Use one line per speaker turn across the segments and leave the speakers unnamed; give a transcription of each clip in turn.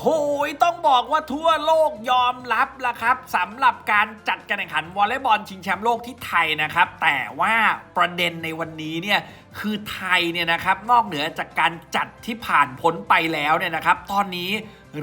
โห ต้องบอกว่าทั่วโลกยอมรับละครับสำหรับการจัดการแข่งขันวอลเลย์บอลชิงแชมป์โลกที่ไทยนะครับ แต่ว่าประเด็นในวันนี้เนี่ยคือไทยเนี่ยนะครับนอกเหนือจากการจัดที่ผ่านพ้นไปแล้วเนี่ยนะครับ ตอนนี้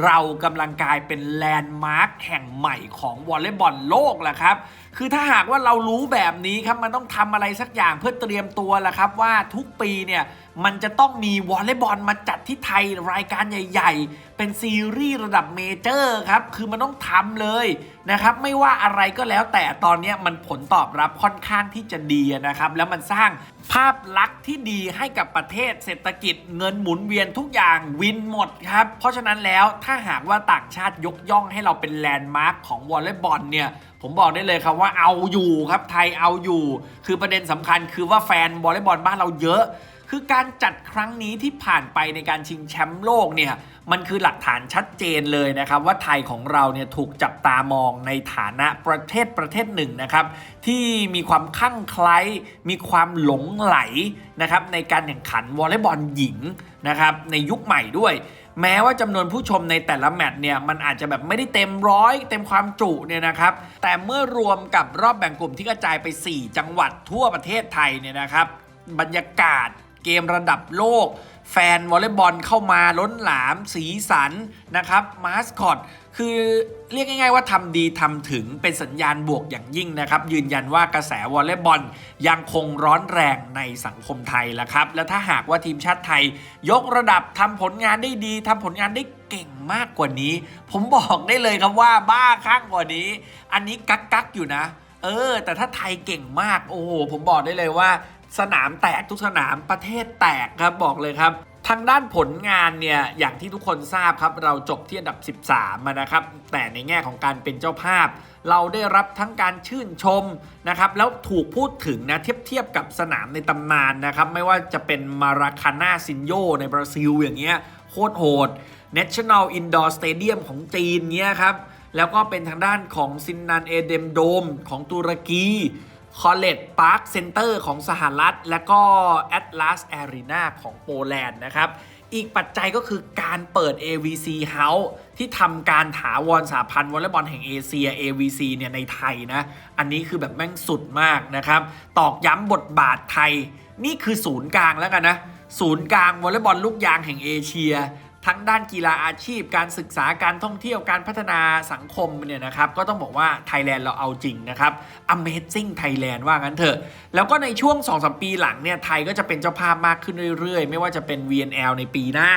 เรากำลังกลายเป็นแลนด์มาร์คแห่งใหม่ของวอลเลย์บอลโลกและครับ คือถ้าหากว่าเรารู้แบบนี้ครับมันต้องทำอะไรสักอย่างเพื่อเตรียมตัวละครับว่าทุกปีเนี่ย มันจะต้องมีวอลเลย์บอลมาจัดที่ไทยรายการใหญ่ ๆ เป็นซีรีส์ระดับเมเจอร์ครับ คือมันต้องทำเลยนะครับ ไม่ว่าอะไรก็แล้วแต่ตอนนี้มันผลตอบรับค่อนข้างที่จะดีนะครับ แล้วมันสร้างภาพลักษณ์ที่ดีให้กับประเทศเศรษฐกิจเงินหมุนเวียนทุกอย่างวินหมดครับ เพราะฉะนั้นแล้วถ้าหากว่าต่างชาติยกย่องให้เราเป็นแลนด์มาร์คของวอลเลย์บอลเนี่ยผมบอกได้เลยครับว่าเอาอยู่ครับไทยเอาอยู่ คือประเด็นสำคัญคือว่าแฟนวอลเลย์บอลบ้านเราเยอะ คือการจัดครั้งนี้ที่ผ่านไปในการชิงแชมป์โลกเนี่ยมันคือหลักฐานชัดเจนเลยนะครับ ว่าไทยของเราเนี่ยถูกจับตามองในฐานะประเทศประเทศหนึ่งนะครับ ที่มีความคลั่งไคล้มีความหลงไหลนะครับในการแข่งขันวอลเลย์บอลหญิงนะครับในยุคใหม่ด้วย แม้ว่าจำนวนผู้ชมในแต่ละแมตช์เนี่ยมันอาจจะแบบไม่ได้เต็มร้อยเต็มความจุเนี่ยนะครับ แต่เมื่อรวมกับรอบแบ่งกลุ่มที่กระจายไป 4 จังหวัดทั่วประเทศไทยเนี่ยนะครับบรรยากาศ เกมระดับโลก แฟนวอลเลย์บอลเข้ามาล้นหลามสีสันนะครับมาสคอตคือเรียกง่ายๆว่าทำดีทำถึงเป็นสัญญาณบวกอย่างยิ่งนะครับ ยืนยันว่ากระแสวอลเลย์บอลยังคงร้อนแรงในสังคมไทยละครับ และถ้าหากว่าทีมชาติไทย ยกระดับทำผลงานได้ดีทำผลงานได้เก่งมากกว่านี้ ผมบอกได้เลยครับว่าบ้าข้างกว่านี้ อันนี้กักกักๆอยู่นะ เออ แต่ถ้าไทยเก่งมาก โอ้โห ผมบอกได้เลยว่า สนามแตกทุกสนามประเทศแตกครับบอกเลยครับทางด้านผลงานเนี่ยอย่างที่ทุกคนทราบครับ เราจบที่อันดับ 13 มานะครับ แต่ในแง่ของการเป็นเจ้าภาพ เราได้รับทั้งการชื่นชมนะครับ แล้วถูกพูดถึงนะเทียบเทียบกับสนามในตำนานนะครับ ไม่ว่าจะเป็นมาราคาน่าซินโยในบราซิลอย่างเงี้ยโคตรโหด National Indoor Stadium ของจีนเงี้ยครับ แล้วก็เป็นทางด้านของซินนันเอเดมโดมของตุรกีคอลเลตพาร์คเซ็นเตอร์ของสหรัฐ และก็ Atlas Arena ของโปแลนด์นะครับ อีกปัจจัยก็คือการเปิด AVC House ที่ทำการถาวรสาพันธ์วอลเลย์บอลแห่งเอเชีย AVC เนี่ยในไทยนะ อันนี้คือแบบแม่งสุดมากนะครับ ตอกย้ำบทบาทไทย นี่คือศูนย์กลางแล้วกันนะ ศูนย์กลางวอลเลย์บอลลูกยางแห่งเอเชีย ทั้งด้านกีฬาอาชีพ การศึกษาการท่องเที่ยวการพัฒนาสังคมเนี่ยนะครับก็ต้องบอกว่าไทยแลนด์เราเอาจริงนะครับ Amazing Thailand ว่างั้นเถอะ แล้วก็ในช่วง 2-3 ปีหลังเนี่ยไทยก็จะเป็นเจ้าภาพมากขึ้นเรื่อยๆ ไม่ว่าจะเป็น VNL ในปีหน้า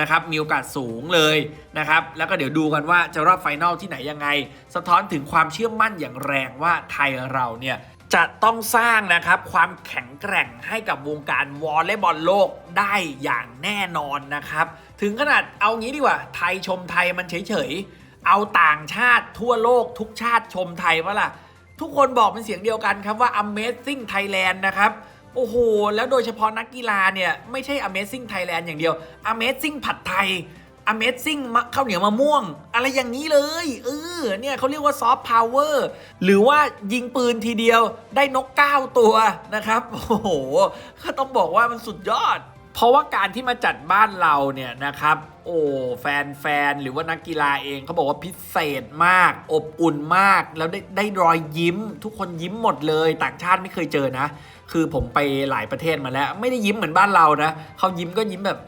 นะครับมีโอกาสสูงเลยนะครับแล้วก็เดี๋ยวดูกันว่าจะรอบไฟนอลที่ไหนยังไง สะท้อนถึงความเชื่อมั่นอย่างแรงว่าไทยเราเนี่ย จะต้องสร้างนะครับความแข็งแกร่งให้กับวงการวอลเลย์บอลโลกได้อย่างแน่นอนนะครับ ถึงขนาดเอางี้ดีกว่า ไทยชมไทยมันเฉยๆ เอาต่างชาติทั่วโลกทุกชาติชมไทยว่าล่ะ ทุกคนบอกเป็นเสียงเดียวกันครับว่า Amazing Thailand นะครับ โอ้โห แล้วโดยเฉพาะนักกีฬาเนี่ย ไม่ใช่ Amazing Thailand อย่างเดียว Amazing ผัดไทย Amazing มะข้าวเหนียวมะม่วง อะไรอย่างนี้เลย เออเนี่ยเขาเรียกว่าซอฟต์พาวเวอร์หรือว่ายิงปืนทีเดียวได้นก 9 ตัวนะครับ โอ้โห ก็ต้องบอกว่ามันสุดยอด เพราะว่าการที่มาจัดบ้านเราเนี่ยนะครับโอ้แฟนแฟนหรือว่านักกีฬาเองเขาบอกว่าพิเศษมาก อบอุ่นมาก แล้วได้ได้รอยยิ้ม ทุกคนยิ้มหมดเลย ต่างชาติไม่เคยเจอนะ คือผมไปหลายประเทศมาแล้ว ไม่ได้ยิ้มเหมือนบ้านเรานะเขายิ้มก็ยิ้มแบบ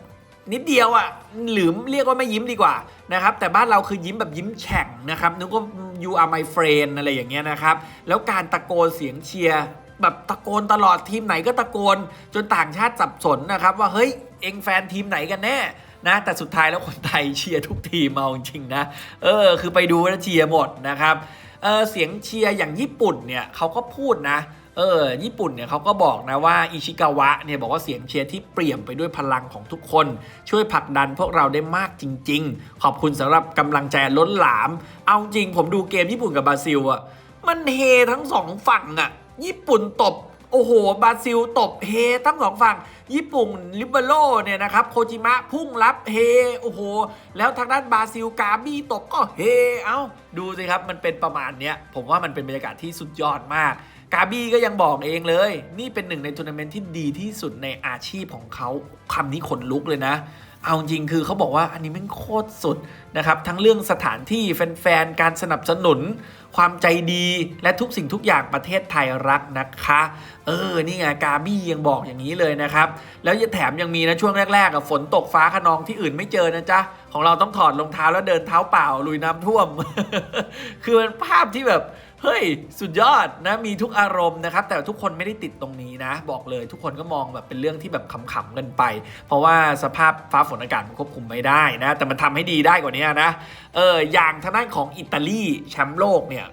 นิดเดียวอะ่ะหรือเรียกว่าไม่ยิ้มดีกว่านะครับแต่บ้านเราคือยิ้มแบบยิ้มแฉ่งนะครับนึกว่า you are my friend อะไรอย่างเงี้ยนะครับแล้วการตะโกนเสียงเชียร์แบบตะโกนตลอดทีมไหนก็ตะโกน จนต่างชาติสับสนนะครับ ว่าเฮ้ยเองแฟนทีมไหนกันแน่นะแต่สุดท้ายแล้วคนไทยเชียร์ทุกทีมเอาจริงนะเออคือไปดูแล้วเชียร์หมดนะครับเออเสียงเชียร์อย่างญี่ปุ่นเนี่ยเขาก็พูดนะ เออ ญี่ปุ่นเนี่ยเขาก็บอกนะว่าอิชิกาวะเนี่ยบอกว่าเสียงเชียร์ที่เปลี่ยมไปด้วยพลังของทุกคน ช่วยผลักดันพวกเราได้มากจริง ๆ ขอบคุณสำหรับกำลังใจล้นหลาม เอาจริงผมดูเกมญี่ปุ่นกับบราซิลอะมันเฮทั้งสองฝั่งอะญี่ปุ่นตบโอ้โห บราซิลตบเฮทั้งสองฝั่ง ญี่ปุ่นลิเบโรเนี่ยนะครับ โคจิมะพุ่งรับเฮ โอ้โห แล้วทางด้านบราซิลกาบี้ตบก็เฮ เอ้า ดูสิครับ มันเป็นประมาณเนี้ย ผมว่ามันเป็นบรรยากาศที่สุดยอดมาก กาบี้ก็ยังบอกเองเลย นี่เป็นหนึ่งในทัวร์นาเมนต์ที่ดีที่สุดในอาชีพของเขาคำนี้ขนลุกเลยนะ เอาจริงคือเขาบอกว่าอันนี้ม่งโคตรสุดนะครับ ทั้งเรื่องสถานที่แฟนๆ การสนับสนุน ความใจดีและทุกสิ่งทุกอย่างประเทศไทยรักนะคะ เออ นี่ไงกาบี้ยังบอกอย่างนี้เลยนะครับ แล้วยังแถมยังมีนะช่วงแรกๆอะฝนตกฟ้าขนองที่อื่นไม่เจอนะจ๊ะของเราต้องถอดรองเท้าแล้วเดินเท้าเปล่าลุยน้ำท่วม คือเป็นภาพที่แบบ เฮ้ย สุดยอดนะมีทุกอารมณ์นะครับ แต่ทุกคนไม่ได้ติดตรงนี้นะ บอกเลยทุกคนก็มองแบบเป็นเรื่องที่แบบขำๆกันไป เพราะว่าสภาพฟ้าฝนอากาศมันควบคุมไม่ได้นะ แต่มันทำให้ดีได้กว่านี้นะเอออย่างทางด้านของอิตาลีแชมป์โลกเนี่ย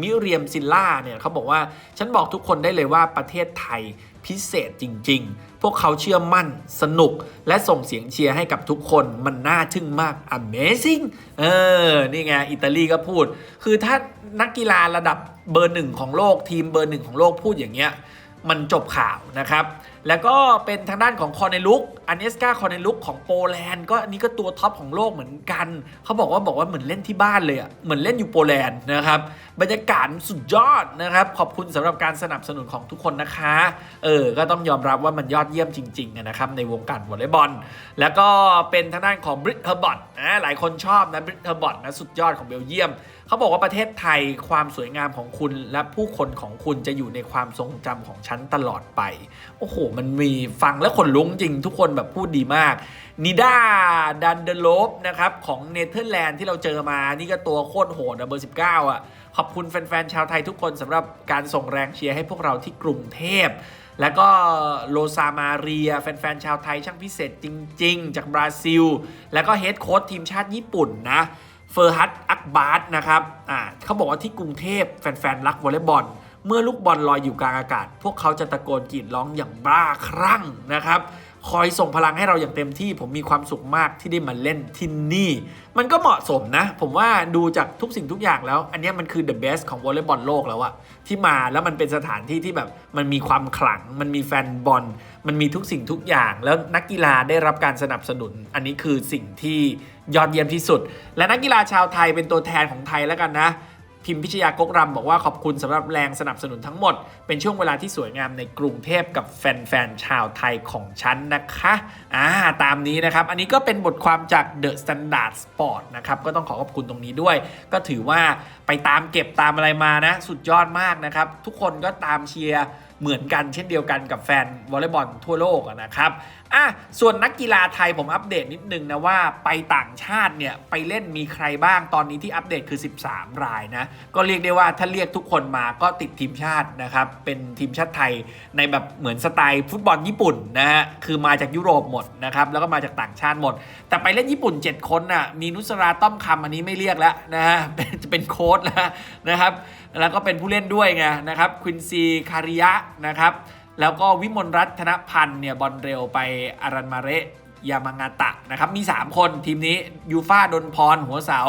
มิเรียมซิลล่าเนี่ยเขาบอกว่า ฉันบอกทุกคนได้เลยว่าประเทศไทย พิเศษจริง ๆ พวกเขาเชื่อมั่น สนุก และส่งเสียงเชียร์ให้กับทุกคนมันน่าทึ่งมาก Amazing เออ นี่ไง อิตาลีก็พูด คือถ้านักกีฬาระดับเบอร์หนึ่งของโลกทีมเบอร์หนึ่งของโลกพูดอย่างเงี้ย มันจบข่าวนะครับ แล้วก็เป็นทางด้านของคอร์เนลุกอันเนสกาคอร์เนลุกของโปแลนด์ก็อันนี้ก็ตัวท็อปของโลกเหมือนกันเขาบอกว่าบอกว่าเหมือนเล่นที่บ้านเลยอะเหมือนเล่นอยู่โปแลนด์นะครับบรรยากาศสุดยอดนะครับขอบคุณสำหรับการสนับสนุนของทุกคนนะคะเออก็ต้องยอมรับว่ามันยอดเยี่ยมจริงๆนะครับในวงการวอลเลย์บอลแล้วก็เป็นทางด้านของบริตเทอร์บอทนะหลายคนชอบนะบริตเทอร์บอทนะสุดยอดของเบลเยียมเขาบอกว่าประเทศไทยความสวยงามของคุณและผู้คนของคุณจะอยู่ในความทรงจำของฉันตลอดไปโอ้โหมันมีฟังแล้วขนลุกจริงทุกคนแบบพูดดีมากนิดาดันเดโลฟนะครับ ของเนเธอร์แลนด์ที่เราเจอมา นี่ก็ตัวโคตรโหดเบอร์ 19 อะ ขอบคุณแฟน ๆ ชาวไทยทุกคนสำหรับการส่งแรงเชียร์ให้พวกเราที่กรุงเทพ แล้วก็โลซามาเรีย แฟน ๆ ชาวไทยช่างพิเศษจริง ๆ จากบราซิล แล้วก็เฮดโค้ชทีมชาติญี่ปุ่นนะเฟอร์ฮัตอักบาร์ตนะครับอ่าเขาบอกว่าที่กรุงเทพแฟน ๆ รักวอลเลย์บอล เมื่อลูกบอลลอยอยู่กลางอากาศ พวกเขาจะตะโกนกรีดร้องอย่างบ้าคลั่งนะครับ คอยส่งพลังให้เราอย่างเต็มที่ ผมมีความสุขมากที่ได้มาเล่นที่นี่ มันก็เหมาะสมนะ ผมว่าดูจากทุกสิ่งทุกอย่างแล้ว อันนี้มันคือ the best ของวอลเลย์บอลโลกแล้วอะที่มาแล้วมันเป็นสถานที่ที่แบบมันมีความขลัง มันมีแฟนบอล มันมีทุกสิ่งทุกอย่าง แล้วนักกีฬาได้รับการสนับสนุน อันนี้คือสิ่งที่ยอดเยี่ยมที่สุด และนักกีฬาชาวไทยเป็นตัวแทนของไทยแล้วกันนะ พิมพิชยากกรำบอกว่าขอบคุณสำหรับแรงสนับสนุนทั้งหมด เป็นช่วงเวลาที่สวยงามในกรุงเทพกับแฟนๆชาวไทยของฉันนะคะอ่าตามนี้นะครับ อันนี้ก็เป็นบทความจาก The Standard Sport นะครับ ก็ต้องขอขอบคุณตรงนี้ด้วย ก็ถือว่าไปตามเก็บตามอะไรมานะ สุดยอดมากนะครับ ทุกคนก็ตามเชียร์ เหมือนกันเช่นเดียวกันกับแฟนวอลเลย์บอลทั่วโลกนะครับอะส่วนนักกีฬาไทยผมอัปเดตนิดนึงนะว่าไปต่างชาติเนี่ยไปเล่นมีใครบ้างตอนนี้ที่อัปเดตคือ 13 รายนะก็เรียกได้ว่าถ้าเรียกทุกคนมาก็ติดทีมชาตินะครับเป็นทีมชาติไทยในแบบเหมือนสไตล์ฟุตบอลญี่ปุ่นนะฮะคือมาจากยุโรปหมดนะครับแล้วก็มาจากต่างชาติหมด แต่ไปเล่นญี่ปุ่น 7 คนน่ะมีนุสราต้อมคำอันนี้ไม่เรียกแล้วนะฮะจะเป็นโค้ดแล้วนะครับ แล้วก็เป็นผู้เล่นด้วยไงนะครับควินซีคาริยะนะครับ แล้วก็วิมลรัตน์ธนพันธ์เนี่ยบอลเร็วไปอารันมาเรยามางาตะนะครับมี 3 คนทีมนี้ยูฟาดนพร หัวเสา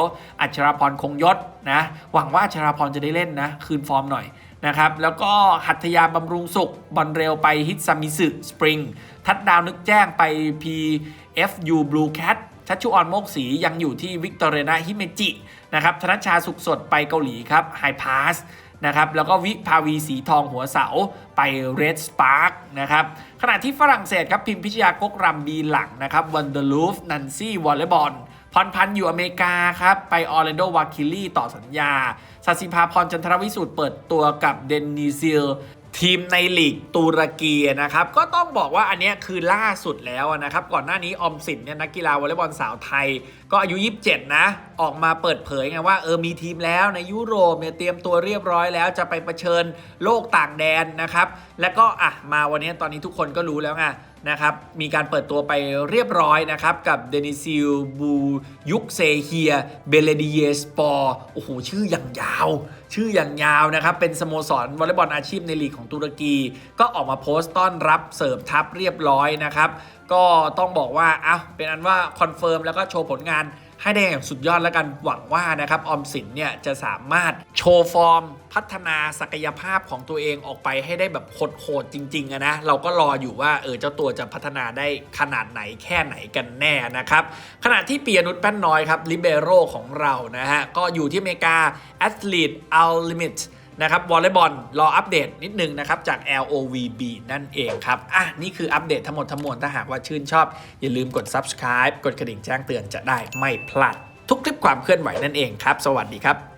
อัชราพรคงยศนะหวังว่าอัชราพรจะได้เล่นนะ คืนฟอร์มหน่อยนะครับแล้วก็หัตถยาบำรุงสุข บอลเร็วไปฮิตซามิสึสปริง ทัดดาวนึกแจ้งไป PFU Blue Cat ชัชชุออนโมกศรียังอยู่ที่วิกตอเรนาฮิเมจินะครับธนชาสุขสดไปเกาหลีครับไฮพาสนะครับแล้วก็วิภาวีสีทองหัวเสาไปเรดสปาร์กนะครับขณะที่ฝรั่งเศสครับพิมพิชยากกรำบีหลังนะครับวันเดอร์ลูฟนันซี่วอลเลย์บอลพรพันธ์อยู่อเมริกาครับไปออร์แลนโดวาคิลี่ต่อสัญญาสัสิภาพรจันทรวิสุทธ์เปิดตัวกับเดนนิซิล ทีมในลีกตุรกีนะครับก็ต้องบอกว่าอันนี้คือล่าสุดแล้วนะครับก่อนหน้านี้ออมสินเนี่ยนักกีฬาวอลเลย์บอลสาวไทย ก็อายุ 27 นะ ออกมาเปิดเผยไงว่าเออมีทีมแล้วในยุโรปเนี่ยเตรียมตัวเรียบร้อยแล้วจะไปเผชิญโลกต่างแดนนะครับ แล้วก็อะมาวันนี้ตอนนี้ทุกคนก็รู้แล้วไง นะครับมีการเปิดตัวไปเรียบร้อยนะครับกับเดนิซิลบูยุกเซเฮียเบเลดีเยสปอร์โอ้โหชื่ออย่างยาว ชื่ออย่างยาวนะครับเป็นสโมสรวอลเลย์บอลอาชีพในลีกของตุรกี ก็ออกมาโพสต์ต้อนรับเสิร์ฟทัพเรียบร้อยนะครับก็ต้องบอกว่าอ้าวเป็นอันว่าคอนเฟิร์มแล้วก็โชว์ผลงาน ให้ได้อย่างสุดยอดแล้วกันหวังว่านะครับออมสินเนี่ยจะสามารถโชว์ฟอร์ม พัฒนาศักยภาพของตัวเองออกไปให้ได้แบบโหดๆจริงๆอะนะเราก็รออยู่ว่าเออเจ้าตัวจะพัฒนาได้ขนาดไหนแค่ไหนกันแน่นะครับขณะที่ปียนุชแป้นน้อยครับลิเบโรของเรานะฮะก็อยู่ที่อเมริกาแอตลีตอัลลิมิต นะครับวอลเลย์บอลรออัปเดตนิดนึงนะครับ จาก LOVB นั่นเองครับ อะ นี่คืออัปเดตทั้งหมดทั้งมวลถ้าหากว่าชื่นชอบ อย่าลืมกด subscribe กดกระดิ่งแจ้งเตือนจะได้ไม่พลาด ทุกคลิปความเคลื่อนไหวนั่นเองครับ สวัสดีครับ